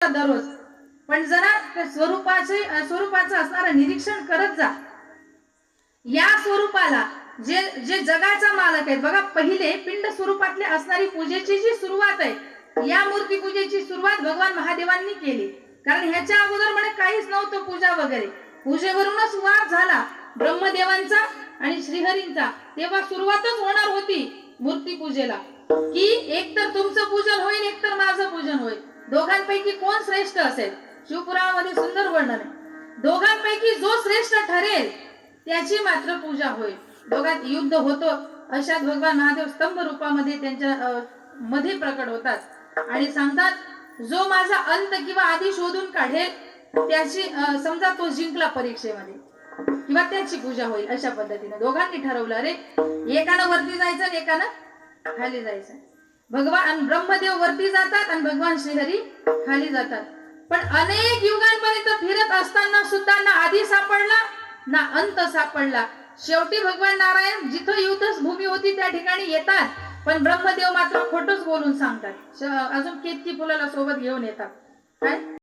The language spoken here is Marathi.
दररोज. पण जरा स्वरूपाचे स्वरूपाचं असणारं निरीक्षण करत जा. या स्वरूपाला जे जे जगाचा मालक आहे बघा पहिले पिंड स्वरूपातले असणारी पूजेची जी सुरुवात आहे या मूर्ती पूजेची सुरुवात भगवान महादेवांनी केली. कारण ह्याच्या अगोदर म्हणे काहीच नव्हतं पूजा वगैरे. पूजेवरूनच वार झाला ब्रह्मदेवांचा आणि श्रीहरींचा. तेव्हा सुरुवातच होणार होती मूर्ती पूजेला. की एकतर तुमचं पूजन होईल एकतर दोघांपैकी कोण श्रेष्ठ असेल? शिवपुराणामध्ये सुंदर वर्णन आहे. दोघांपैकी जो श्रेष्ठ ठरेल त्याची मात्र पूजा होईल. दोघांत युद्ध होतं अशात भगवान महादेव स्तंभ रूपामध्ये त्यांच्या मध्ये प्रकट होतात. आणि सांगतात जो माझा अंत किंवा आधी शोधून काढेल त्याची समजा तो जिंकला परीक्षेमध्ये किंवा त्याची पूजा होईल अशा पद्धतीने दोघांनी ठरवलं अरे एकानं वरती जायचं आणि एकानं खाली जायचं. भगवान ब्रह्मदेव वरती जातात आणि भगवान श्रीहरी खाली जातात. पण अनेक युगांपर्यंत फिरत असताना सुद्धा ना आधी सापडला ना अंत सापडला. शेवटी भगवान नारायण जिथं युद्ध भूमी होती त्या ठिकाणी येतात पण ब्रह्मदेव मात्र खोटच बोलून सांगतात. अजून केतकी फुलाला सोबत घेऊन येतात. काय?